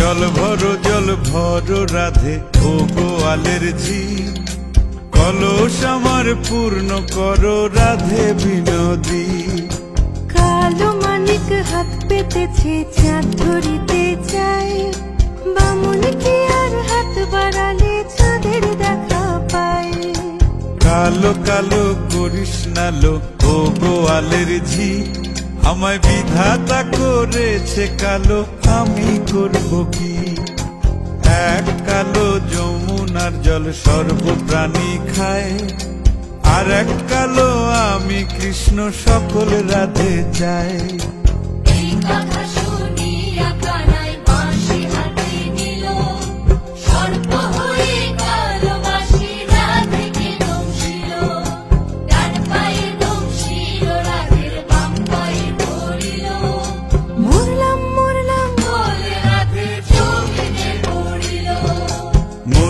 জল ভরো জল ভরো রাধে ও গোয়ালের ঝি কলস আমার পূর্ণ করো রাধে বিনোদী। কালো মানিক হাত পেতেছে চাঁদ ধরিতে চাই বামুন কি আর হাত বাড়ালে চাঁদের দেখা পায়। কালো কালো করিস নালো ও গোয়ালের ঝি আমায় বিধাতা করেছে কালো, আমি করব কি? এক কালো যমুনার জল সর্বপ্রাণী খায়, আর এক কালো আমি কৃষ্ণ সকল রাধে চাই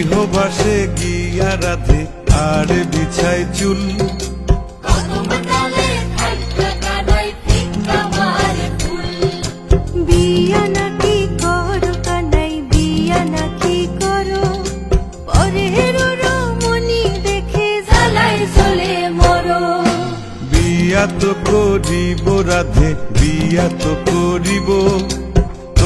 গৃহবাসে গিয়া রাধে আর বিছায় চুল। কদম ডালে থাইকা কানাই ফিক্কা মারে ফুল। বিয়া নাকি করো কানাই বিয়া নাকি করো। পরের রমণী দেখে জ্বালাই চলে মরো। বিয়া তো করিব রাধে বিয়া তো করিব।